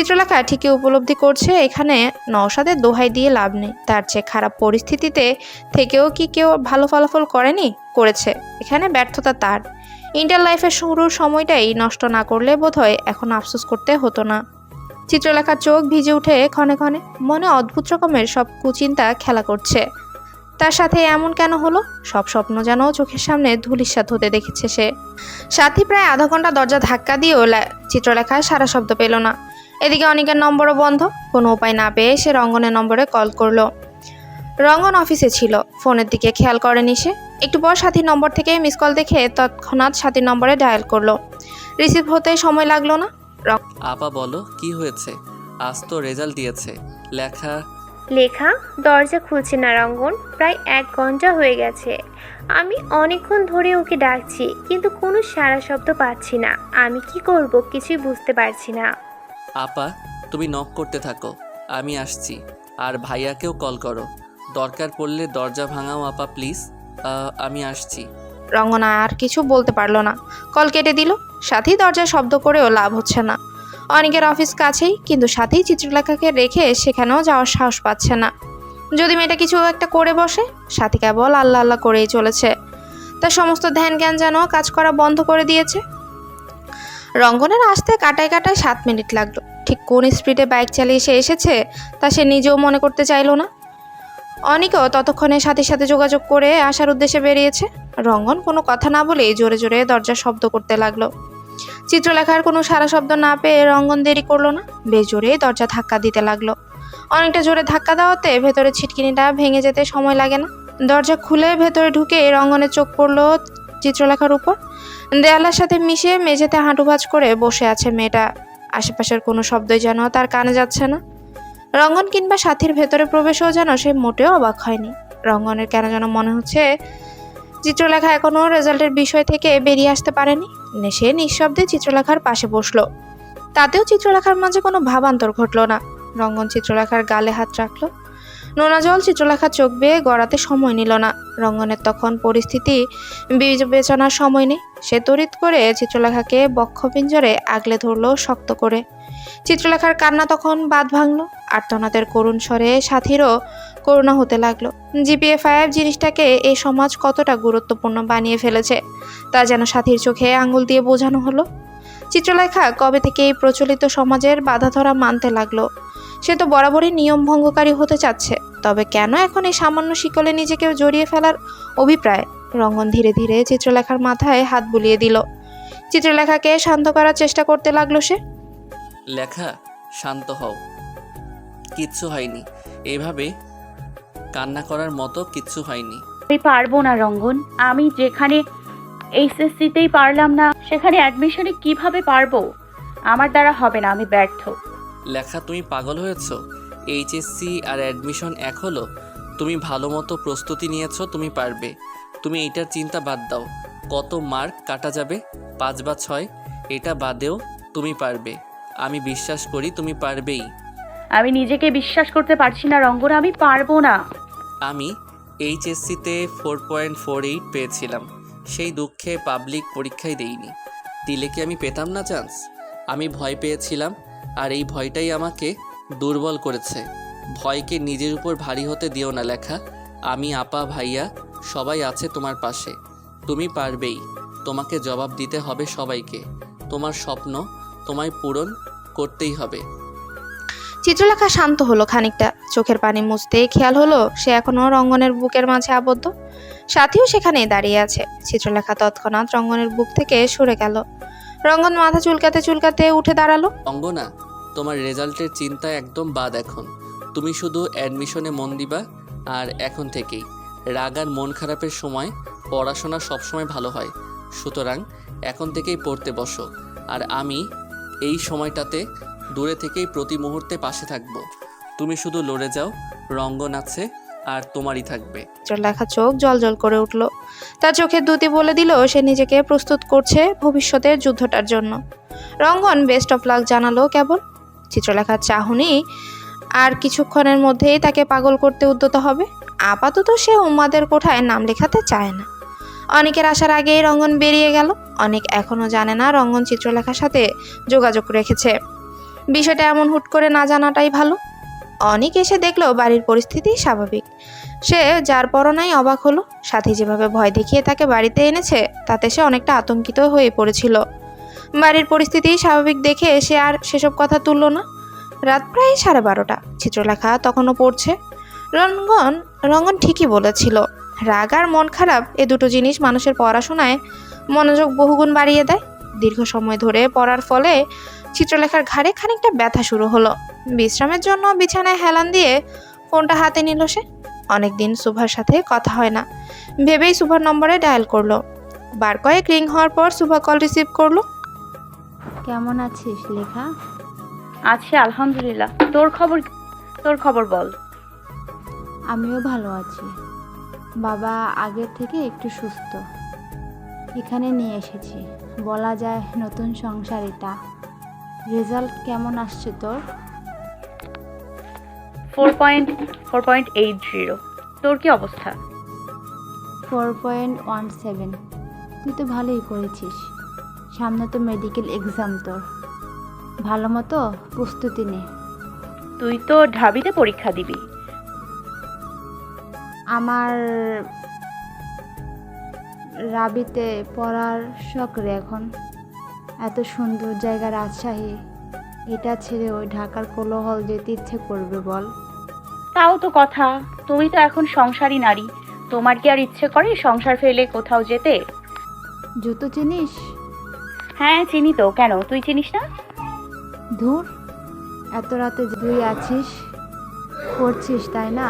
চিত্রলেখা ঠিকই উপলব্ধি করছে, এখানে নওশাদের দোহাই দিয়ে লাভ নেই। তার চেয়ে খারাপ পরিস্থিতিতে থেকেও কি কেউ ভালো ফলাফল করেনি? করেছে। এখানে ব্যর্থতা তার। ইন্টার লাইফের শুরুর সময়টাই নষ্ট না করলে বোধহয় এখন আফসোস করতে হতো না। চিত্রলেখার চোখ ভিজে উঠে ক্ষণে ক্ষণে মনে অদ্ভুত রকমের সব কুচিন্তা খেলা করছে। তার সাথে এমন কেন হলো? সব স্বপ্ন যেন চোখের সামনে ধুলিস্বাদ হতে দেখেছে সে। সাথী প্রায় আধা ঘণ্টা দরজা ধাক্কা দিয়েও চিত্রলেখায় সারা শব্দ পেল না। এদিকে অনেকের নম্বরও বন্ধ। কোনো উপায় না পেয়ে সে রঙ্গনের নম্বরে কল করল। রঙ্গন অফিসে ছিল। ফোনের দিকে খেয়াল করেনি সে। একটু পর সাথীর নম্বর থেকে মিস কল দেখে তৎক্ষণাৎ সাথীর নম্বরে ডায়াল করল। রিসিভ হতে সময় লাগল না। আপা বলো কি হয়েছে? আজ তো রেজাল্ট দিয়েছে। লেখা লেখা? দরজা খুলছে না রঙ্গন। প্রায় এক ঘণ্টা হয়ে গেছে। আমি অনেকক্ষণ ধরে ওকে ডাকছি কিন্তু কোনো সারা শব্দ পাচ্ছি না। আমি কি করব? কিছুই বুঝতে পারছি না। আপা, তুমি নক করতে থাকো। আমি আসছি। আর ভাইয়াকেও কল করো। দরকার পড়লে দরজা ভাঙাও আপা প্লিজ আমি আসছি। রঙ্গনা আর কিছু বলতে পারল না। কল কেটে দিল। সাথী দরজায় শব্দ করেও লাভ হচ্ছে না। অনেকের অফিস কাছেই, কিন্তু সাথেই চিত্রলেখাকে রেখে সেখানেও যাওয়ার সাহস পাচ্ছে না। যদি মেয়েটা কিছু একটা করে বসে, সাথী কেবল আল্লাহ আল্লাহ করেই চলেছে। তার সমস্ত ধ্যান জ্ঞান যেন কাজ করা বন্ধ করে দিয়েছে। রঙ্গনের আসতে কাটায় কাটায় সাত মিনিট লাগল। ঠিক কোন স্পিডে বাইক চালিয়ে সে এসেছে, তা সে নিজেও মনে করতে চাইলো না। অনেকেও ততক্ষণে সাথে সাথে যোগাযোগ করে আসার উদ্দেশ্যে বেরিয়েছে। রঙ্গন কোনো কথা না বলেই জোরে জোরে দরজার শব্দ করতে লাগল। চিত্রলেখার কোনো সারা শব্দ না পেয়ে রঙ্গন দেরি করল না, বেশ জোরে দরজা ধাক্কা দিতে লাগল। অনেকটা জোরে ধাক্কা দেওয়াতে ভেতরে ছিটকিনিটা ভেঙে যেতে সময় লাগে না। দরজা খুলে ভেতরে ঢুকে রঙ্গনের চোখ পড়ল চিত্রলেখার উপর। দেয়ালের সাথে মিশে মেঝেতে হাঁটু ভাঁজ করে বসে আছে মেয়েটা। আশেপাশের কোনো শব্দই যেন তার কানে যাচ্ছে না। রঙ্গন কিংবা সাথীর ভেতরে প্রবেশও যেন সে মোটেও অবাক হয়নি। রঙ্গনের কেন যেন মনে হচ্ছে চিত্রলেখা এখনও রেজাল্টের বিষয় থেকে বেরিয়ে আসতে পারেনি। সে নিঃশব্দে চিত্রলেখার পাশে বসল। তাতেও চিত্রলেখার মাঝে কোনো ভাবান্তর ঘটলো না। রঙ্গন চিত্রলেখার গালে হাত রাখল। নোনা জল চিত্রলেখার চোখ বেয়ে গড়াতে সময় নিল না। রঙ্গনের তখন পরিস্থিতি বিবেচনার সময় নেই। সে তড়িৎ করে চিত্রলেখাকে বক্ষপিঞ্জরে আগলে ধরলো শক্ত করে। চিত্রলেখার কান্না তখন বাদ ভাঙলো, আর্তনাদের করুণ স্বরে সাথীরও করুণা হতে লাগল। জিপিএ ফাইভ জিনিসটাকে এই সমাজ কতটা গুরুত্বপূর্ণ বানিয়ে ফেলেছে, তা যেন সাথীর চোখে আঙুল দিয়ে বোঝানো হলো। চিত্রলেখা কবে থেকে এই প্রচলিত সমাজের বাধা ধরা মানতে লাগল সে তো বরাবরই নিয়ম ভঙ্গকারী হতে চাচ্ছে। তবে কেন এখন এই সামান্য শিকলে নিজেকে জড়িয়ে ফেলার অভিপ্রায়? রঙ্গন ধীরে ধীরে চিত্রলেখার মাথায় হাত বুলিয়ে দিল। চিত্রলেখাকে শান্ত করার চেষ্টা করতে লাগল সে। লেখা শান্ত হও। কিচ্ছু হয়নি। এইভাবে কান্না করার মতো কিচ্ছু হয়নি। আমি পারব না রঙ্গন। আমি যেখানে এইচএসসিতেই পারলাম না সেখানে অ্যাডমিশনে কীভাবে পারব? আমার দ্বারা হবে না আমি ব্যর্থ। লেখা তুমি পাগল হয়েছ? এইচএসসি আর অ্যাডমিশন এক হলো? তুমি ভালো মতো প্রস্তুতি নিয়েছো তুমি পারবে। তুমি এইটার চিন্তা বাদ দাও। কত মার্ক কাটা যাবে? পাঁচ বা ছয়? এটা বাদেও তুমি পারবে। আমি বিশ্বাস করি তুমি পারবেই। আমি নিজেকে বিশ্বাস করতে পারছি না রঙ্গন আমি পারব না। আমি এইচএসসিতে ফোর পয়েন্ট ফোর এইট পেয়েছিলাম। সেই দুঃখে পাবলিক পরীক্ষায় দেইনি। দিলে কি আমি পেতাম না চান্স আমি ভয় পেয়েছিলাম আর এই ভয়টাই আমাকে দুর্বল করেছে। ভয়কে নিজের উপর ভারী হতে দিও না লেখা। আমি আপা ভাইয়া সবাই আছে তোমার পাশে। তুমি পারবেই। তোমাকে জবাব দিতে হবে সবাইকে। তোমার স্বপ্ন তোমায় পূরণ করতেই হবে। চিত্রলেখা শান্ত হলো খানিকটা। চোখের পানি মুছতেই খেয়াল হলো সে এখনও রঙ্গনের বুকের মাঝে আবদ্ধ। সাথীও সেখানেই দাঁড়িয়ে আছে। চিত্রলেখা তৎক্ষণাৎ রঙ্গনের বুক থেকে সরে গেল। রঙ্গন মাথা চুলকাতে চুলকাতে উঠে দাঁড়াল। অঙ্গনা তোমার রেজাল্টের চিন্তা একদম বাদ এখন। তুমি শুধু অ্যাডমিশনে মন দিবা, আর এখন থেকেই। রাগ আর মন খারাপের সময় পড়াশোনা সবসময় ভালো হয়। সুতরাং এখন থেকেই পড়তে বসো। আর আমি এই সময়টাতে দূরে থেকেই প্রতি মুহূর্তে পাশে থাকব। তুমি শুধু লড়ে যাও রঙ্গন আছে আর তোমারই থাকবে। লেখা চোখ জল জল করে উঠল। তার চোখের দুতি বলে দিল, সে নিজেকে প্রস্তুত করছে ভবিষ্যতের যুদ্ধটার জন্য। রঙ্গন বেস্ট অফ লাক জানালো কেবল। চিত্রলেখার চাহনি। আর কিছুক্ষণের মধ্যেই তাকে পাগল করতে উদ্যত হবে। আপাতত সে উম্মাদের কোঠায় নাম লেখাতে চায় না। অনেকের আসার আগেই রঙ্গন বেরিয়ে গেল। অনেক এখনও জানে না রঙ্গন চিত্রলেখার সাথে যোগাযোগ রেখেছে। বিষয়টা এমন হুট করে না জানাটাই ভালো। অনেক এসে দেখল বাড়ির পরিস্থিতি স্বাভাবিক। সে যার পরনাই অবাক হলো। সাথে যেভাবে ভয় দেখিয়ে তাকে বাড়িতে এনেছে, তাতে সে অনেকটা আতঙ্কিত হয়ে পড়েছিল। বাড়ির পরিস্থিতি স্বাভাবিক দেখে সে আর সেসব কথা তুললো না। রাত প্রায় সাড়ে বারোটা। চিত্রলেখা তখনও পড়ছে। রঙ্গন রঙ্গন ঠিকই বলেছিল, রাগ আর মন খারাপ এ দুটো জিনিস মানুষের পড়াশোনায় মনোযোগ বহুগুণ বাড়িয়ে দেয়। দীর্ঘ সময় ধরে পড়ার ফলে চিত্রলেখার ঘাড়ে খানিকটা ব্যথা শুরু হলো। বিশ্রামের জন্য বিছানায় হেলান দিয়ে ফোনটা হাতে নিল সে। অনেকদিন সুভার সাথে কথা হয় না। ভেবেই সুভার নম্বরে ডায়াল করল। বার কয়েক রিং হওয়ার পর সুভা কল রিসিভ করল। কেমন আছিস লেখা? আছি আলহামদুলিল্লাহ। তোর খবর তোর খবর বল। আমিও ভালো আছি। বাবা আগের থেকে একটু সুস্থ। এখানে নিয়ে এসেছি। বলা যায় নতুন সংসার এটা। রেজাল্ট কেমন আসছে তোর? Four point four point eight zero তোর কি অবস্থা? ফোর পয়েন্ট ওয়ান সেভেন তুই তো ভালোই করেছিস। সামনে তো মেডিকেল এক্সাম তোর। ভালো মতো প্রস্তুতি নে। তুই তো ঢাবিতে পরীক্ষা দিবি। আমার রাবিতে পড়ার শখ রে এখন। এত সুন্দর জায়গা রাজশাহী। এটা ছেড়ে ওই ঢাকার কোলাহল যেতে ইচ্ছে করবে বল। তাও তো কথা। তুমি তো এখন সংসারী নারী। তোমার কি আর ইচ্ছে করে সংসার ফেলে কোথাও যেতে? জুতো চিনিস? হ্যাঁ চিনি তো। কেন? তুই চিনিস না? ধুর এত রাতে তুই আছিস করছিস তাই না?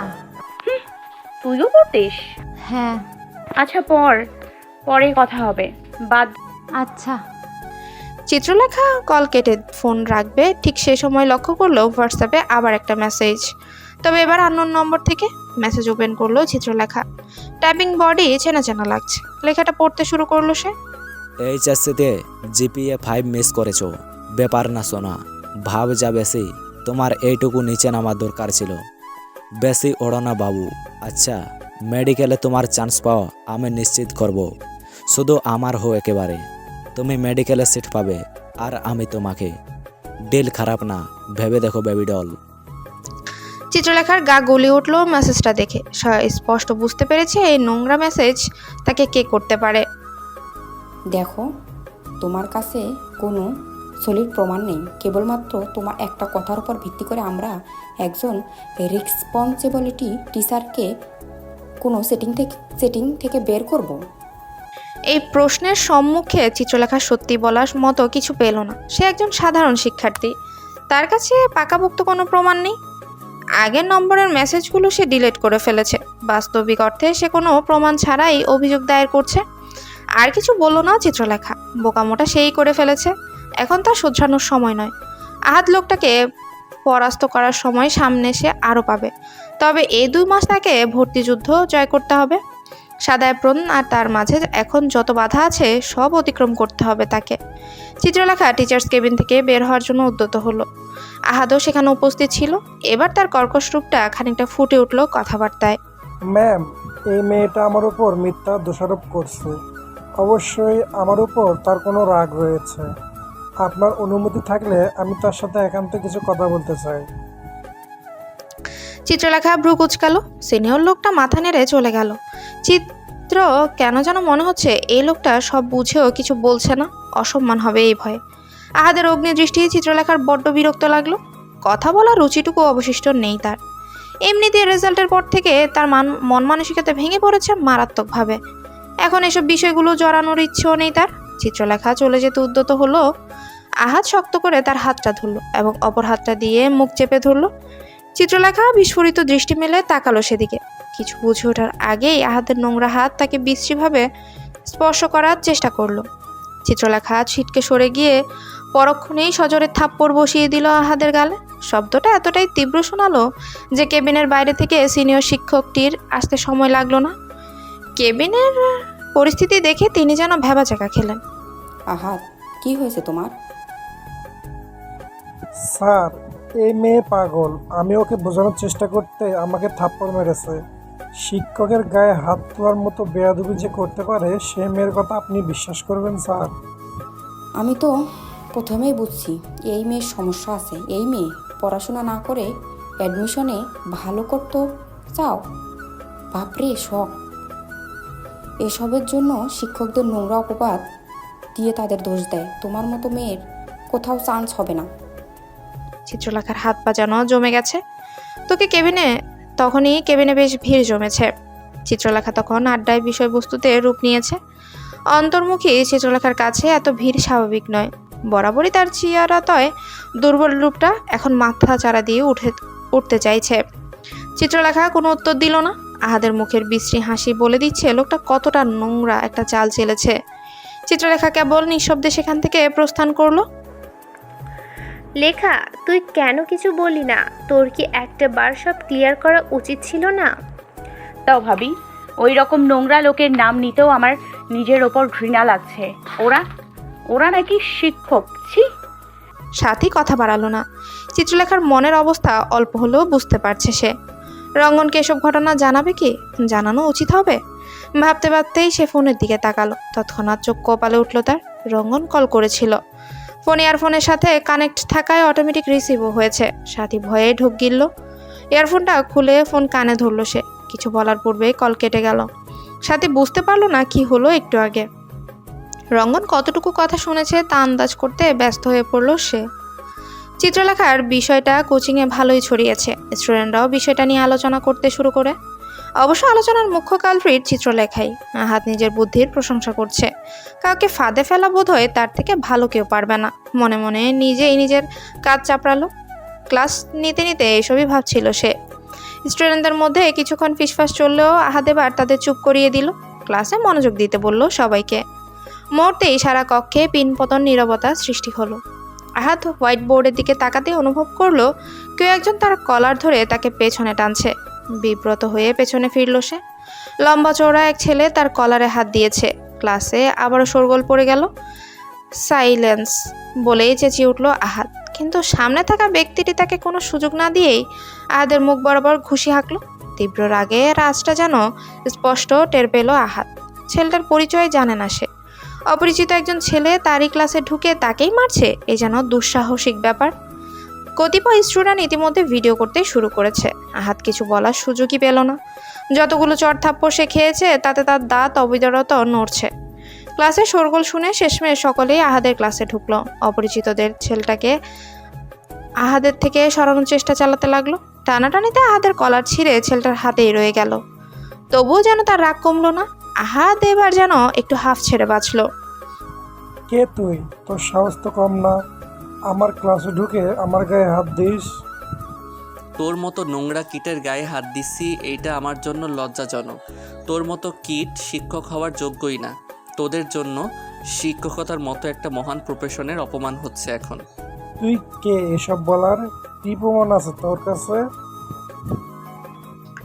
তুইও পড়তিস হ্যাঁ। আচ্ছা পর। পরে কথা হবে। বাদ আচ্ছা। চিত্রলেখা কল কেটে ফোন রাখবে। ঠিক সেই সময় লক্ষ্য করল হোয়াটসঅ্যাপে আবার একটা মেসেজ। তবে এবার আননোন নম্বর থেকে মেসেজ ওপেন করল চিত্রলেখা। টাইপিং বডি চেনা চেনা লাগছে। লেখাটা পড়তে শুরু করল সে। এইচএসসিতে জিপিএ ফাইভ মিস করেছ। ব্যাপার না শোনা ভাব যা বেশি, তোমার এইটুকু নিচে নামার দরকার ছিল। বেশি ওড়ো না বাবু। আচ্ছা মেডিকেলে তোমার চান্স পাও, আমি নিশ্চিত করব। শুধু আমার হো একেবারে। তুমি মেডিকেলে সিট পাবে, আর আমি তোমাকে। ডিল খারাপ না, ভেবে দেখো বেবি ডল চিত্রলেখার গা গলে উঠল মেসেজটা দেখে। স্পষ্ট বুঝতে পেরেছে এই নোংরা মেসেজ তাকে কে করতে পারে। দেখো, তোমার কাছে কোনো সলিড প্রমাণ নেই। কেবলমাত্র তোমার একটা কথার উপর ভিত্তি করে আমরা একজন রেসপন্সিবিলিটি টিচারকে কোনো সেটিং থেকে সেটিং থেকে বের করব। এই প্রশ্নের সম্মুখে চিত্রলেখা সত্যি বলার মতো কিছু পেল না। সে একজন সাধারণ শিক্ষার্থী। তার কাছে পাকাভুক্ত কোনো প্রমাণ নেই। আগের নম্বরের মেসেজগুলো সে ডিলিট করে ফেলেছে। বাস্তবিক অর্থে সে কোনো প্রমাণ ছাড়াই অভিযোগ দায়ের করছে। আর কিছু বলল না চিত্রলেখা। বোকামোটা সেই করে ফেলেছে। এখন তার শোধরানোর সময় নয়। আহাত লোকটাকে পরাস্ত করার সময় সামনে সে আরও পাবে। তবে এই দুই মাস তাকে ভর্তি যুদ্ধ জয় করতে হবে। সাদা অ্যাপ্রন আর তার মাঝে এখন যত বাধা আছে, সব অতিক্রম করতে হবে তাকে। চিত্রলেখা টিচার্স কেবিন থেকে বের হওয়ার জন্য উদ্যত হলো। আহাদও সেখানে উপস্থিত ছিল। এবার তার কর্কশ রূপটা খানিকটা ফুটে উঠল কথাবার্তায়। ম্যাম এই মেয়েটা আমার উপর মিথ্যা দোষারোপ করছে। অবশ্যই আমার উপর তার কোনো রাগ রয়েছে। আপনার অনুমতি থাকলে আমি তার সাথে একান্তে কিছু কথা বলতে চাই। চিত্রলেখা ভ্রু কুচকালো। সিনিয়র লোকটা মাথা নেড়ে চলে গেল। চিত্র, কেন যেন মনে হচ্ছে এই লোকটা সব বুঝেও কিছু বলছে না। অসম্মান হবে এই ভয়ে। আহাদের অগ্নিদৃষ্টি চিত্রলেখার বড্ড বিরক্ত লাগল। কথা বলার রুচিটুকু অবশিষ্ট নেই তার। এমনিতে রেজাল্টের পর থেকে তার মান, মন মানসিকতা ভেঙে পড়েছে মারাত্মকভাবে। এখন এসব বিষয়গুলো জড়ানোর ইচ্ছেও নেই তার। চিত্রলেখা চলে যেতে উদ্যত হলো। আহাত শক্ত করে তার হাতটা ধরলো এবং অপর হাতটা দিয়ে মুখ চেপে ধরলো। চিত্রলেখা বিস্ফোরিত দৃষ্টি মেলে তাকালো সেদিকে। কিছু বুঝে ওঠার আগেই আহাদের নোংরা হাত তাকে বিশ্রীভাবে স্পর্শ করার চেষ্টা করল। চিত্রলেখা ছিটকে সরে গিয়ে পরক্ষণেই সজরে থাপ্পড় বসিয়ে দিল আহাদের গালে। শব্দটা এতটাই তীব্র শোনালো যে কেবিনের বাইরে থেকে সিনিয়র শিক্ষকটির আসতে সময় লাগল না। কেবিনের পরিস্থিতি দেখে তিনি যেন ভেবাচাকা খেলেন। আহাত কি হয়েছে তোমার? স্যার এই মেয়ে পাগল। আমি ওকে বোঝানোর চেষ্টা করতে আমাকে থাপ্পড় মেরেছে। শিক্ষকের গায়ে হাত তোলার মতো বেয়াদবি যে করতে পারে সে মেয়ের কথা আপনি বিশ্বাস করবেন স্যার? আমি তো প্রথমেই বুঝছি এই মেয়ের সমস্যা আছে। এই মেয়ে পড়াশোনা না করে অ্যাডমিশনে ভালো করতে চাও? বাপরে শখ। এসবের জন্য শিক্ষকদের নোংরা অপবাদ দিয়ে তাদের দোষ দেয়। তোমার মতো মেয়ের কোথাও চান্স হবে না। চিত্রলেখার হাত যেন জমে গেছে। তোকে কেবিনে, তখনই কেবিনে বেশ ভিড় জমেছে। চিত্রলেখা তখন আড্ডায় বিষয়বস্তুতে রূপ নিয়েছে। অন্তর্মুখী চিত্রলেখার কাছে এত ভিড় স্বাভাবিক নয়। বরাবরই তার চিয়ারাতয় দুর্বল রূপটা এখন মাথা চারা দিয়ে উঠে, উঠতে চাইছে। চিত্রলেখা কোনো উত্তর দিল না। আহাদের মুখের বিশ্রী হাসি বলে দিচ্ছে লোকটা কতটা নোংরা একটা চাল চেলেছে। চিত্রলেখা কেবল নিঃশব্দে সেখান থেকে প্রস্থান করল। লেখা তুই কেন কিছু বলি না? তোর কি একটা বার সব ক্লিয়ার করা উচিত ছিল না? তাও ভাবি ওই রকম নোংরা লোকের নাম নিতেও আমার নিজের ওপর ঘৃণা লাগছে। ওরা ওরা নাকি শিক্ষক ছি! সাথী কথা বাড়ালো না। চিত্রলেখার মনের অবস্থা অল্প হলেও বুঝতে পারছে সে। রঙ্গনকে এসব ঘটনা জানাবে কি? জানানো উচিত হবে। ভাবতে ভাবতেই সে ফোনের দিকে তাকালো। তৎক্ষণাৎ চোখ কপালে উঠল তার। রঙ্গন কল করেছিল। ফোন ইয়ারফোনের সাথে কানেক্ট থাকায় অটোমেটিক রিসিভও হয়েছে। সাথী ভয়ে ঢুক গিলল। ইয়ারফোনটা খুলে ফোন কানে ধরলো সে। কিছু বলার পূর্বেই কল কেটে গেল। সাথী বুঝতে পারল না কি হলো একটু আগে। রঙ্গন কতটুকু কথা শুনেছে তা আন্দাজ করতে ব্যস্ত হয়ে পড়ল সে। চিত্রলেখার বিষয়টা কোচিংয়ে ভালোই ছড়িয়েছে। স্টুডেন্টরাও বিষয়টা নিয়ে আলোচনা করতে শুরু করে। অবশ্য আলোচনার মুখ্য কালপ্রিট চিত্রলেখাই, হাত নিজের বুদ্ধির প্রশংসা করছে। কাউকে ফাঁদে ফেলা বোধ হয় তার থেকে ভালো কেউ পারবে না। মনে মনে নিজেই নিজের কাজ চাপড়ালো। ক্লাস নিতে নিতে এসবই ভাবছিল সে। স্টুডেন্টদের মধ্যে কিছুক্ষণ ফিসফাস চললেও আহাদ এবার তাদের চুপ করিয়ে দিল। ক্লাসে মনোযোগ দিতে বলল সবাইকে। মুহূর্তেই সারা কক্ষে পিনপতন নীরবতা সৃষ্টি হলো। আহাত হোয়াইট বোর্ডের দিকে তাকাতে অনুভব করল, কেউ একজন তার কলার ধরে তাকে পেছনে টানছে। বিব্রত হয়ে পেছনে ফিরল সে। লম্বা চওড়া এক ছেলে তার কলারে হাত দিয়েছে। ক্লাসে আবারও শোরগোল পড়ে গেল। সাইলেন্স বলেই চেঁচিয়ে উঠল আহাত। কিন্তু সামনে থাকা ব্যক্তিটি তাকে কোনো সুযোগ না দিয়েই আহাদের মুখ বরাবর ঘুষি হাঁকল। তীব্র রাগে রাজটা যেন স্পষ্ট টের পেল আহাত। ছেলেটার পরিচয় জানে না সে। অপরিচিত একজন ছেলে তারই ক্লাসে ঢুকে তাকেই মারছে, এ যেন দুঃসাহসিক ব্যাপার। কতিপয় স্টুডেন্ট ইতিমধ্যে ভিডিও করতে শুরু করেছে, আহাত কিছু বলার সুযোগই পেল না। যতগুলো চট থাপ্পড় সে খেয়েছে, তাতে তার দাঁত অবিদরত নড়ছে। ক্লাসে শোরগোল শুনে শেষমেশ সকলেই আহাদের ক্লাসে ঢুকলো। অপরিচিতদের ছেলেটাকে আহাদের থেকে সরানোর চেষ্টা চালাতে লাগল। টানাটানিতে আহাদের কলার ছিঁড়ে ছেলেটার হাতেই রয়ে গেল। তবুও যেন তার রাগ কমলো না। আহাদ এবার যেন একটু হাফ ছেড়ে বাঁচলো। কে তুই? তোর সাহস তো কম না। আমার ক্লাসে ঢুকে আমার গায়ে হাত দিস। তোর মতো নোংরা কিটের গায়ে হাত দিচ্ছি এইটা আমার জন্য লজ্জাজনক। তোর মতো কিট শিক্ষক হওয়ার যোগ্যই না। তোদের জন্য শিক্ষকতার মতো একটা মহান প্রফেশনের অপমান হচ্ছে এখন। তুই কে এসব বলার? কি প্রমাণ আছে তোর কাছে?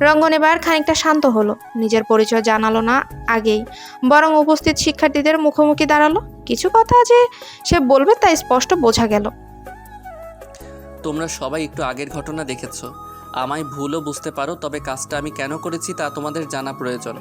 রঙ্গন এবার খানিকটা শান্ত হলো। নিজের পরিচয় জানালো না আগেই। বরং উপস্থিত শিক্ষার্থীদের মুখোমুখি দাঁড়াল। কিছু কথা যে সে বলবে তা স্পষ্ট বোঝা গেল। তোমরা সবাই একটু আগের ঘটনা দেখেছ। আমায় ভুলও বুঝতে পারো, তবে কাজটা আমি কেন করেছি তা তোমাদের জানা প্রয়োজন।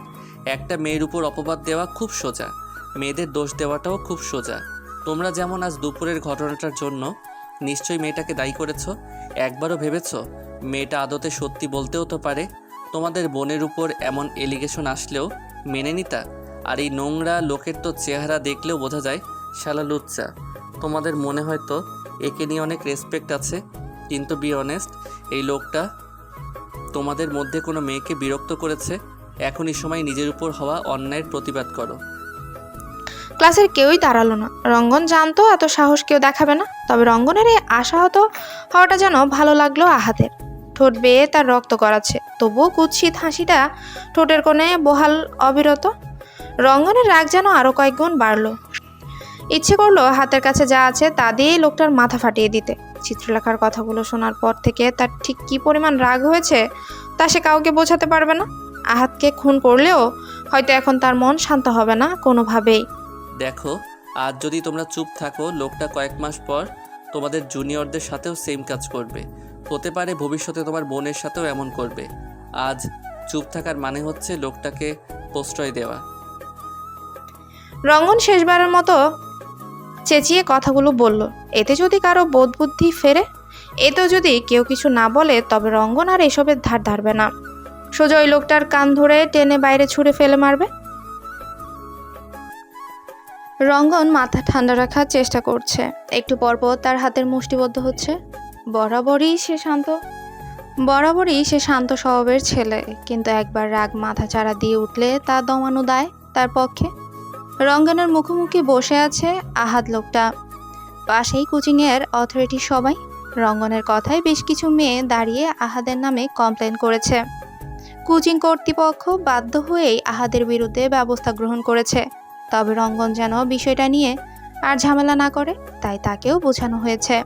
একটা মেয়ের উপর অপবাদ দেওয়া খুব সোজা। মেয়েদের দোষ দেওয়াটাও খুব সোজা। তোমরা যেমন আজ দুপুরের ঘটনাটার জন্য নিশ্চয়ই মেয়েটাকে দায়ী করেছ। একবারও ভেবেছো? মেয়েটা আদতে সত্যি বলতেও তো পারে। তোমাদের বোনের উপর এমন এলিগেশন আসলেও মেনে নিতা? আর এই নোংরা লোকের তো চেহারা দেখলেও বোঝা যায়, শালা লুচ্চা। তোমাদের মনে হয়তো একে নিয়ে অনেক রেসপেক্ট আছে, কিন্তু বি অনেস্ট এই লোকটা তোমাদের মধ্যে কোনো মেয়েকে বিরক্ত করেছে? এখনই সময় নিজের উপর হওয়া অন্যায়ের প্রতিবাদ করো। ক্লাসের কেউই দাঁড়াল না। রঙ্গন জানতো, এত সাহস কেউ দেখাবে না। তবে রঙ্গনের এই আশাহত হওয়াটা যেন ভালো লাগল আহাদের। ঠোঁট বেয়ে তার রক্ত করাচ্ছে তবুও কুৎসিত হাসিটা ঠোঁটের কোণে বহাল অবিরত। রঙ্গনের রাগ যেন আরও কয়েক গুণ বাড়লো। ইচ্ছে করল হাতের কাছে যা আছে তা দিয়েই লোকটার মাথা ফাটিয়ে দিতে। চিত্রলেখার কথাগুলো শোনার পর থেকে তার ঠিক কী পরিমাণ রাগ হয়েছে তা সে কাউকে বোঝাতে পারবে না। আহাতকে খুন করলেও হয়তো এখন তার মন শান্ত হবে না কোনোভাবেই। দেখো, আজ যদি তোমরা চুপ থাকো, লোকটা কয়েক মাস পর তোমাদের জুনিয়রদের সাথেও সেম কাজ করবে। হতে পারে ভবিষ্যতে তোমার বোনের সাথেও এমন করবে। আজ চুপ থাকার মানে হচ্ছে লোকটাকে প্রশ্রয় দেওয়া। রঙ্গন শেষবারের মতো চেঁচিয়ে কথাগুলো বলল, এতে যদি কারও বোধ বুদ্ধি ফেরে? এতে যদি কেউ কিছু না বলে, তবে রঙ্গন আর এসবের ধার ধারবে না। সোজা ওই লোকটার কান ধরে টেনে বাইরে ছুঁড়ে ফেলে মারবে? রঙ্গন মাথা ঠান্ডা রাখার চেষ্টা করছে। একটু পরপর তার হাতের মুষ্টিবদ্ধ হচ্ছে। বরাবরই সে শান্ত। বরাবরই সে শান্ত স্বভাবের ছেলে, কিন্তু একবার রাগ মাথা চাড়া দিয়ে উঠলে তা দমানো দায় তার পক্ষে। রঙ্গনের মুখোমুখি বসে আছে আহাদ লোকটা। পাশেই কোচিংয়ের অথরিটি সবাই। রঙ্গনের কথায় বেশ কিছু মেয়ে দাঁড়িয়ে আহাদের নামে কমপ্লেন করেছে। কোচিং কর্তৃপক্ষ বাধ্য হয়েই আহাদের বিরুদ্ধে ব্যবস্থা গ্রহণ করেছে। তবে রঙ্গন যেন বিষয়টা নিয়ে আর ঝামেলা না করে, তাই তাকেও বোঝানো হয়েছে।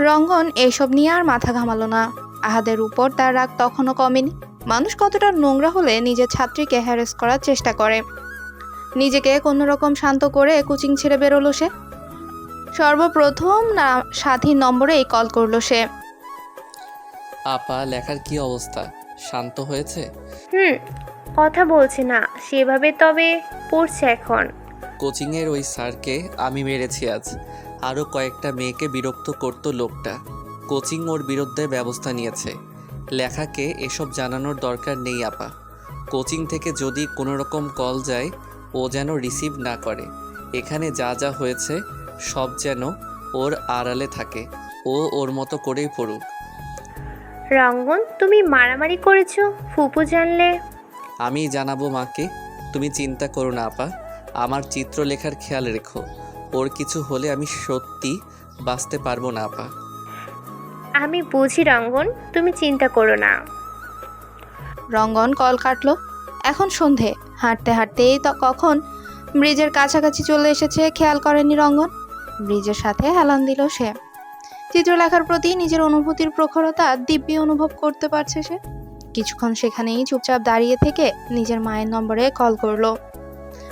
রঙ্গন এসব নিয়ে আর মাথা ঘামালো না। আহাদের উপর তার রাগ তখনও কমেনি। মানুষ কতটা নোংরা হলে নিজের ছাত্রীকে হ্যারেস করার চেষ্টা করে। নিজেকে কোনোরকম শান্ত করে কোচিং ছেড়ে বেরোলো সে। সর্বপ্রথম না সাথীর নম্বরেই কল করল সে। আপা লেখার কি অবস্থা? শান্ত হয়েছে? হুম কথা বলছে না সেভাবে তবে পড়ছে এখন। কোচিংয়ের ওই স্যারকে আমি মেরেছি আজ। আরও কয়েকটা মেয়েকে বিরক্ত করতো লোকটা। কোচিং ওর বিরুদ্ধে ব্যবস্থা নিয়েছে। লেখাকে এসব জানানোর দরকার নেই আপা। কোচিং থেকে যদি কোনো রকম কল যায় ও যেন রিসিভ না করে। এখানে যা যা হয়েছে সব যেন ওর আড়ালে থাকে। ও ওর মতো করেই পড়ুক। রঙ্গন তুমি মারামারি করেছ? ফুপু জানলে। আমি জানাব মাকে। তুমি চিন্তা করো না আপা। আমার চিত্রলেখার খেয়াল রেখো। ওর কিছু হলে আমি সত্যি বাঁচতে পারব না আপা। আমি বুঝি রঙ্গন তুমি চিন্তা করো না। রঙ্গন কল কাটলো। এখন সন্ধে। হাঁটতে হাঁটতেই তো কখন ব্রিজের কাছাকাছি চলে এসেছে খেয়াল করেনি রঙ্গন। ব্রিজের সাথে হেলান দিল সে। চিত্রলেখার প্রতি নিজের অনুভূতির প্রখরতা দিব্যি অনুভব করতে পারছে সে। কিছুক্ষণ সেখানেই চুপচাপ দাঁড়িয়ে থেকে নিজের মায়ের নম্বরে কল করল।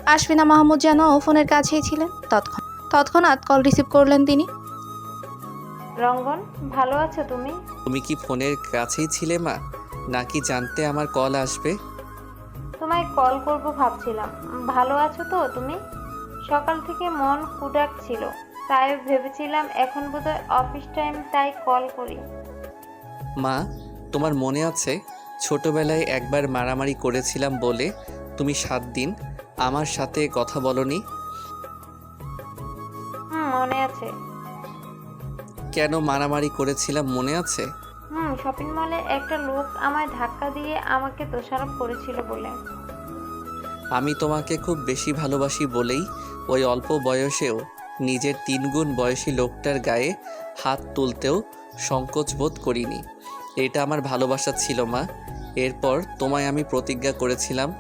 আশফিনা মাহমুদ যেন ফোনের কাছেই ছিলেন তৎক্ষণ তৎক্ষণাৎ কল রিসিভ করলেন তিনি। রঙ্গন ভালো আছো তুমি? তুমি কি ফোনের কাছেই ছিলে মা? নাকি জানতে আমার কল আসবে? তোমায় কল করব ভাবছিলাম। ভালো আছো তো তুমি? সকাল থেকে মন কুডাক ছিল তাই ভেবেছিলাম এখন বোধহয় অফিস টাইম তাই কল করি। মা তোমার মনে আছে ছোটবেলায় একবার মারামারি করেছিলাম বলে তুমি সাত দিন আমার সাথে কথা বলনি? আছে। কেন মারামারি করেছিলাম মনে আছে? হুম শপিং মলে একটা লোক আমায় ধাক্কা দিয়ে আমাকে দোষারোপ করেছিল বলে। আমি তোমাকে খুব বেশি ভালোবাসি বলেই ওই অল্প বয়সেও নিজের তিনগুণ বয়সী লোকটার গায়ে হাত তুলতেও সংকোচ বোধ করিনি। এটা আমার ভালোবাসা ছিল মা। এরপর তোমায় আমি প্রতিজ্ঞা করেছিলাম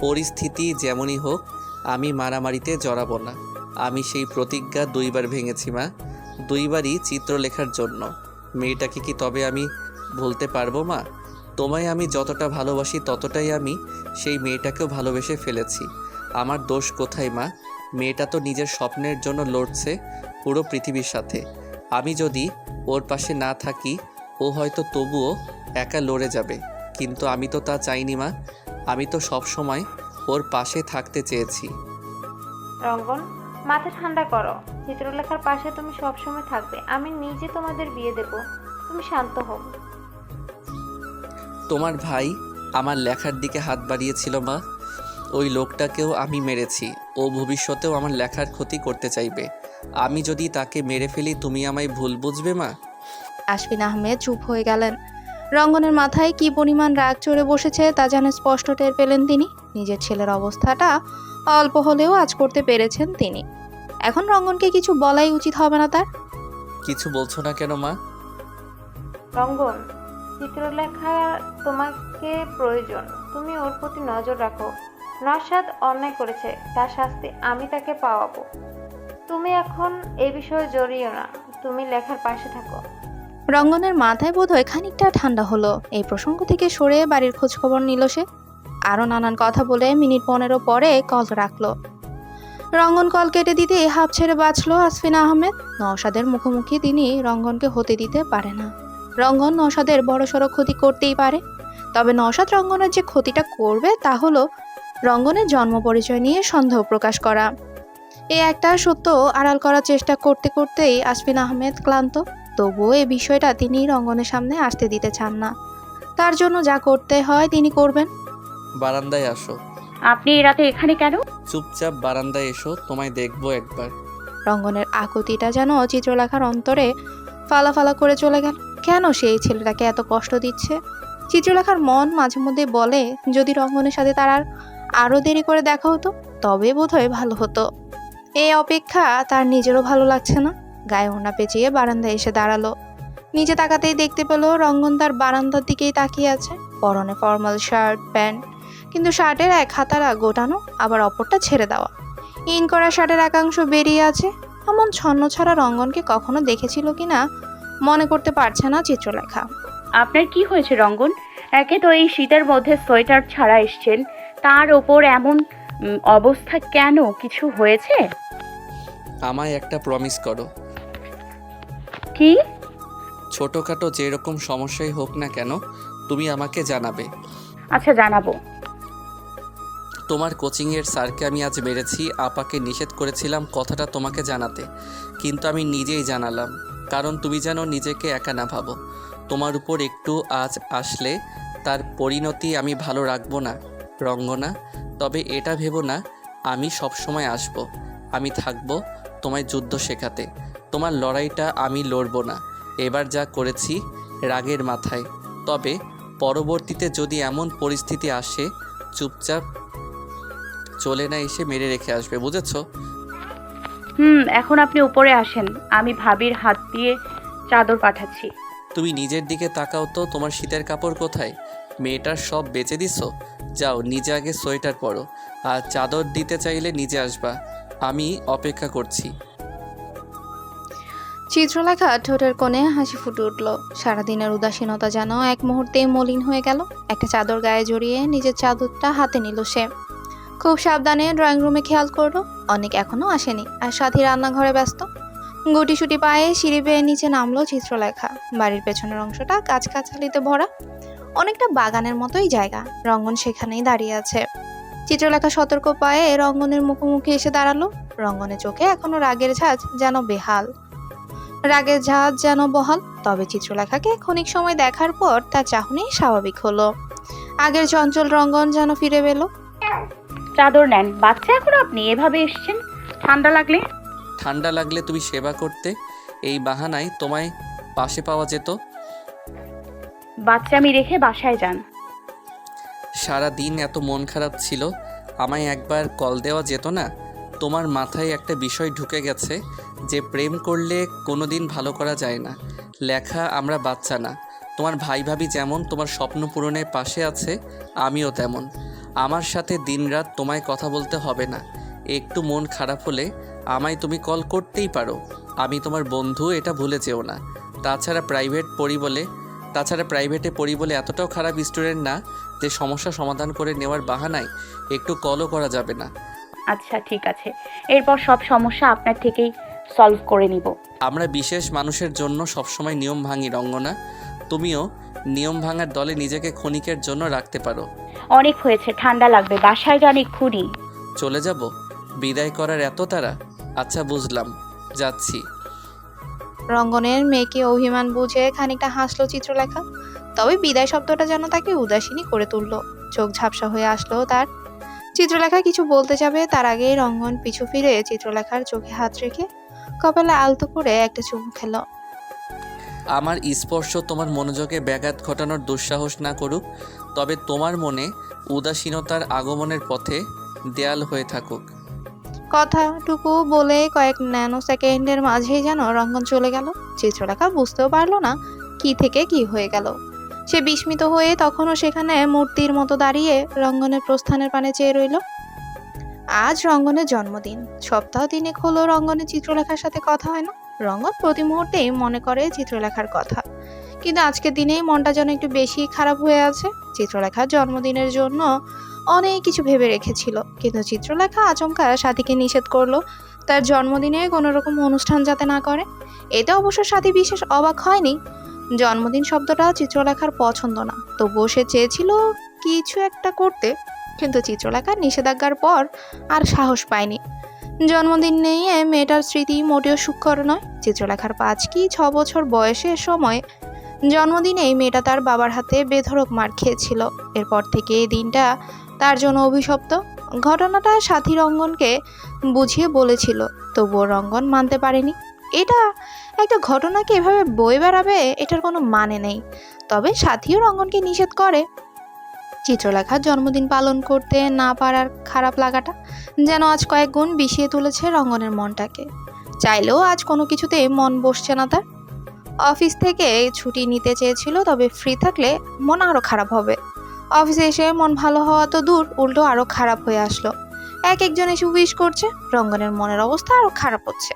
পরিস্থিতি যেমনই হোক আমি মারামারিতে জড়াবো না। আমি সেই প্রতিজ্ঞা দুইবার ভেঙেছি, মা। দুইবারই চিত্রলেখার জন্য। মেয়েটাকে কি তবে আমি ভুলতে পারব, মা? তোমায় আমি যতটা ভালোবাসি ততটাই আমি সেই মেয়েটাকেও ভালোবেসে ফেলেছি। আমার দোষ কোথায়, মা? মেয়েটা তো নিজের স্বপ্নের জন্য লড়ছে পুরো পৃথিবীর সাথে। আমি যদি ওর পাশে না থাকি, ও হয়তো তবুও একা লড়ে যাবে। কিন্তু আমি তো তা চাইনি, মা। আমি তো সব সময় ওর পাশে থাকতে চেয়েছি। রঙ্গন মাথা ঠান্ডা করো। চিত্রলেখার পাশে তুমি সবসময় থাকবে। আমি নিজে তোমাদের বিয়ে দেব। তুমি শান্ত হও। তোমার ভাই আমার লেখার দিকে হাত বাড়িয়েছিল মা। ওই লোকটাকেও আমি মেরেছি। ও ভবিষ্যতেও আমার লেখার ক্ষতি করতে চাইবে। আমি যদি তাকে মেরে ফেলি তুমি আমায় ভুল বুঝবে মা? আশফিন আহমেদ চুপ হয়ে গেলেন। রঙ্গনের মাথায় কি পরিমাণ রাগ চড়ে বসেছে তা যেন স্পষ্ট টের পেলেন তিনি। নিজের ছেলের অবস্থাটা অল্প হলেও আজ করতে পেরেছেন তিনি। এখন রঙ্গনকে কিছু বলাই উচিত হবে না তার। কিছু বলছো না কেন মা? রঙ্গন চিত্রলেখা তোমাকে প্রয়োজন। তুমি ওর প্রতি নজর রাখো। নসাদ অন্যায় করেছে তার শাস্তি আমি তাকে পাওয়াবো। তুমি এখন এ বিষয়ে জড়িও না। তুমি লেখার পাশে থাকো। রঙ্গনের মাথায় বোধহয় খানিকটা ঠান্ডা হলো। এই প্রসঙ্গ থেকে সরে বাড়ির খোঁজ খবর নিল সে। আরও নানান কথা বলে মিনিট পনেরো পরে কল রাখল। রঙ্গন কল কেটে দিতে হাফ ছেড়ে বাঁচলো আসফিনা আহমেদ। নওশাদের মুখোমুখি তিনি রঙ্গনকে হতে দিতে পারে না। রঙ্গন নওশাদের বড়সড় ক্ষতি করতেই পারে। তবে নওশাদ রঙ্গনের যে ক্ষতিটা করবে তা হলো রঙ্গনের জন্ম পরিচয় নিয়ে সন্দেহ প্রকাশ করা। এই একটা সত্য আড়াল করার চেষ্টা করতে করতেই আশফিন আহমেদ ক্লান্ত। তবুও এই বিষয়টা তিনি রঙ্গনের সামনে আসতে দিতে চান না। তার জন্য যা করতে হয় তিনি করবেন। বারান্দায় আসো। আপনি এই রাতে এখানে কেন? চুপচাপ বারান্দায় এসো তোমায় দেখব একবার। রঙ্গনের আকুতিটা যেন চিত্রলেখার অন্তরে ফালা ফালা করে চলে গেল। কেন সেই ছেলেটাকে এত কষ্ট দিচ্ছে? চিত্রলেখার মন মাঝে মধ্যে বলে যদি রঙ্গনের সাথে তার আর আরও দেরি করে দেখা হতো তবে বোধহয় ভালো হতো। এই অপেক্ষা তার নিজেরও ভালো লাগছে না। গায়ে ওনা পেঁচিয়ে বারান্দায় এসে দাঁড়াল। নিচে তাকাতেই দেখতে পেল রঙ্গন তার বারান্দার দিকেই তাকিয়ে আছে। পরনে ফর্মাল শার্ট প্যান্ট কিন্তু শার্টের এক হাতারা গোটানো আবার অপরটা ছেড়ে দেওয়া। ইন করা শার্টের একাংশ বেরিয়ে আছে। এমন ছন্ন ছাড়া রঙ্গনকে কখনো দেখেছিল কিনা মনে করতে পারছে না চিত্রলেখা। আপনার কি হয়েছে রঙ্গন? একে তো এই শীতের মধ্যে সোয়েটার ছাড়া এসছেন। তার ওপর এমন অবস্থা কেন? কিছু হয়েছে? আমায় একটা প্রমিস করো। কি? ছোটোখাটো যেরকম সমস্যাই হোক না কেন তুমি আমাকে জানাবে। আচ্ছা জানাব। তোমার কোচিংয়ের স্যারকে আমি আজ মেরেছি আপাকে নিষেধ করেছিলাম কথাটা তোমাকে জানাতে কিন্তু আমি নিজেই জানালাম কারণ তুমি যেন নিজেকে একা না ভাবো। তোমার উপর একটু আজ আসলে তার পরিণতি আমি ভালো রাখব না রঙ্গনা তবে এটা ভেবো না আমি সবসময় আসব আমি থাকব তোমায় যুদ্ধ শেখাতে। তোমার লড়াইটা আমি লড়বো না। এবার যা করেছি রাগের মাথায়। তবে পরবর্তীতে যদি এমন পরিস্থিতি আসে চুপচাপ চলে না এসে মেরে রেখে আসবে বুঝেছ? হুম এখন আপনি উপরে আসেন। আমি ভাবির হাত দিয়ে চাদর পাঠাচ্ছি। তুমি নিজের দিকে তাকাও তো তোমার শীতের কাপড় কোথায়? মেয়েটার সব বেচে দিছো? যাও নিজে আগে সোয়েটার পরো। আর চাদর দিতে চাইলে নিজে আসবা। আমি অপেক্ষা করছি। চিত্রলেখা ঠোঁটের কোণে হাসি ফুটে উঠল। সারাদিনের উদাসীনতা যেন এক মুহূর্তেই মলিন হয়ে গেল। একটা চাদর গায়ে জড়িয়ে নিজের চাদরটা হাতে নিল সে। খুব সাবধানে ড্রয়িং রুমে খেয়াল করল, অনেক এখনও আসেনি। আর সাথী রান্নাঘরে ব্যস্ত। গুটিসুটি পায়ে সিঁড়ি বেয়ে নিচে নামলো চিত্রলেখা। বাড়ির পেছনের অংশটা গাছগাছালিতে ভরা। অনেকটা বাগানের মতোই জায়গা। রঙ্গন সেখানেই দাঁড়িয়ে আছে। চিত্রলেখা সতর্ক পায়ে রঙ্গনের মুখোমুখি এসে দাঁড়াল। রঙ্গনের চোখে এখনও রাগের ঝাঁজ যেন বেহাল। রাগের ঝাঁজ যেন বহাল তবে চিত্রলেখাকে ক্ষণিক সময় দেখার পর তার চাহনি স্বাভাবিক হলো। আগের চঞ্চল রঙ্গন যেন ফিরে পেল। চাদর নেন বাচ্চা এখন আপনি এভাবে এসছেন? ঠান্ডা লাগলে? ঠান্ডা লাগলে তুমি সেবা করতে এই বাহানায় তোমায় পাশে পাওয়া যেত। বাচ্চা আমি রেখে বাসায় যান। সারা দিন এত মন খারাপ ছিল আমায় একবার কল দেওয়া যেত না? তোমার মাথায় একটা বিষয় ঢুকে গেছে যে প্রেম করলে কোনো দিন ভালো করা যায় না। লেখা আমরা বাচ্চা না। তোমার ভাই ভাবি যেমন তোমার স্বপ্ন পূরণের পাশে আছে, আমিও তেমন। আমার সাথে দিনরাত তোমায় কথা বলতে হবে না। একটু মন খারাপ হলে আমায় তুমি কল করতেই পারো। আমি তোমার বন্ধু, এটা ভুলে যেও না। তাছাড়া প্রাইভেট পড়ি বলে, তাছাড়া প্রাইভেটে পড়ি বলে এতটাও খারাপ স্টুডেন্ট না যে সমস্যা সমাধান করে নেওয়ার বাহানায় একটু কলও করা যাবে না। আচ্ছা ঠিক আছে। এরপর সব সমস্যা আপনার থেকেই সলভ করে নিব। আমরা বিশেষ মানুষের জন্য সবসময় নিয়ম ভাঙি রঙ্গনা। তুমিও নিয়ম ভাঙার দলে নিজেকে ক্ষণিকের জন্য রাখতে পারো। অনেক হয়েছে ঠান্ডা লাগবে বাসায় যান এক্ষুনি। চলে যাব? বিদায় করার এত তারা আচ্ছা বুঝলাম। যাচ্ছি। রঙ্গনের মেয়েকে অভিমান বুঝে খানিকটা হাসলো চিত্রলেখা। তবে বিদায় শব্দটা যেন তাকে উদাসীনই করে তুললো। চোখ ঝাপসা হয়ে আসলো তার চিত্রলেখা কিছু বলতে যাবে তার আগেই রঙ্গন পিছু ফিরে চিত্রলেখার চোখে হাত রেখে কপালে আলতো করে একটা চুমু খেলো। আমার স্পর্শ তোমার মনোযোগে ব্যাঘাত ঘটানোর দুঃসাহস না করুক তবে তোমার মনে উদাসীনতার আগমনের পথে দেয়াল হয়ে থাকুক। কথাটুকু বলে কয়েক ন্যানো সেকেন্ডের মাঝেই যেন রঙ্গন চলে গেল। চিত্রলেখা বুঝতেও পারল না কি থেকে কি হয়ে গেল। সে বিস্মিত হয়ে তখনও সেখানে মূর্তির মতো দাঁড়িয়ে রঙ্গনের প্রস্থানের পানে চেয়ে রইল। আজ রঙ্গনের জন্মদিন। সপ্তাহ তিনেক হলো রঙ্গনের চিত্রলেখার সাথে কথা হয় না। রঙ্গন প্রতি মুহূর্তেই মনে করে চিত্রলেখার কথা। কিন্তু আজকের দিনেই মনটা যেন একটু বেশি খারাপ হয়ে আছে। চিত্রলেখার জন্মদিনের জন্য অনেক কিছু ভেবে রেখেছিল। কিন্তু চিত্রলেখা আচমকা সাথীকে নিষেধ করল। তার জন্মদিনে কোনো রকম অনুষ্ঠান যাতে না করে। এতে অবশ্য সাথী বিশেষ অবাক হয়নি। জন্মদিন শব্দটা চিত্রলেখার পছন্দ না। তবুও সে চেয়েছিল কিছু একটা করতে। কিন্তু চিত্রলেখার নিষেধাজ্ঞার পর আর সাহস পায়নি। জন্মদিন নিয়ে মেয়েটার স্মৃতি মোটেও সুখকর নয়। চিত্রলেখার পাঁচ কি ছ বছর বয়সের সময় জন্মদিনেই মেয়েটা তার বাবার হাতে বেধড়ক মার খেয়েছিল। এরপর থেকে এই দিনটা তার জন্য অভিশপ্ত। ঘটনাটা সাথী রঙ্গনকে বুঝিয়ে বলেছিল, তবুও রঙ্গন মানতে পারেনি। এটা একটা ঘটনাকে এভাবে বয়ে বেড়াবে? এটার কোনো মানে নেই। তবে সাথীও রঙ্গনকে নিষেধ করে। চিত্রলেখার জন্মদিন পালন করতে না পারার খারাপ লাগাটা যেন আজ কয়েক গুণ বিষিয়ে তুলেছে রঙ্গনের মনটাকে। চাইলেও আজ কোনো কিছুতে মন বসছে না তার। অফিস থেকে ছুটি নিতে চেয়েছিল, তবে ফ্রি থাকলে মন আরও খারাপ হবে। অফিসে এসে মন ভালো হওয়া তো দূর, উল্টো আরও খারাপ হয়ে আসলো। এক একজন এসে উইশ করছে, রঙ্গনের মনের অবস্থা আরও খারাপ হচ্ছে।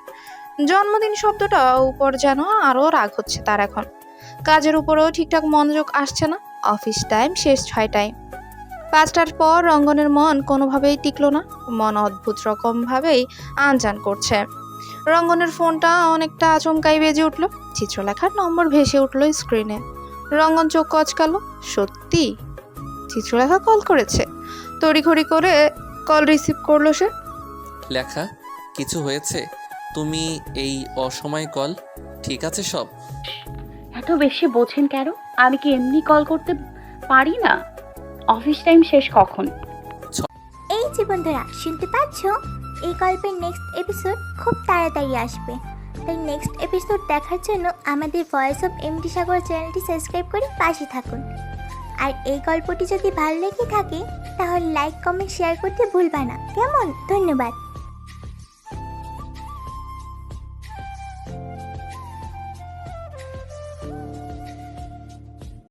জন্মদিন শব্দটা উপর যেন আরও রাগ হচ্ছে তার এখন। কাজের উপরেও ঠিকঠাক মনোযোগ আসছে না। অফিস টাইম শেষ ছয়টায়। পাঁচটার পর রঙ্গনের মন কোনোভাবেই টিকল না। মন অদ্ভুত রকমভাবেই আনজান করছে। রঙ্গনের ফোনটা অনেকটা আচমকাই বেজে উঠল। চিত্রলেখার নম্বর ভেসে উঠল স্ক্রিনে। রঙ্গন চোখ কচকালো। সত্যি? চিত্রলেখা কল করেছে? তড়িঘড়ি করে কল রিসিভ করল সে। লেখা, কিছু হয়েছে? তুমি এই অসময় কল ঠিক আছে সব? এত বেশি বোঝেন কেন? আমি কি এমনি কল করতে পারি না? অফিস টাইম শেষ কখন? এই যে বন্ধুরা শুনতে পাচ্ছ? এই গল্পের নেক্সট এপিসোড খুব তাড়াতাড়ি আসবে। তাই নেক্সট এপিসোড দেখার জন্য আমাদের ভয়েস অফ এমডি সাগর চ্যানেলটি সাবস্ক্রাইব করে পাশে থাকুন। আর এই গল্পটি যদি ভালো লেগে থাকে তাহলে লাইক কমেন্ট শেয়ার করতে ভুলবা না। কেমন? ধন্যবাদ।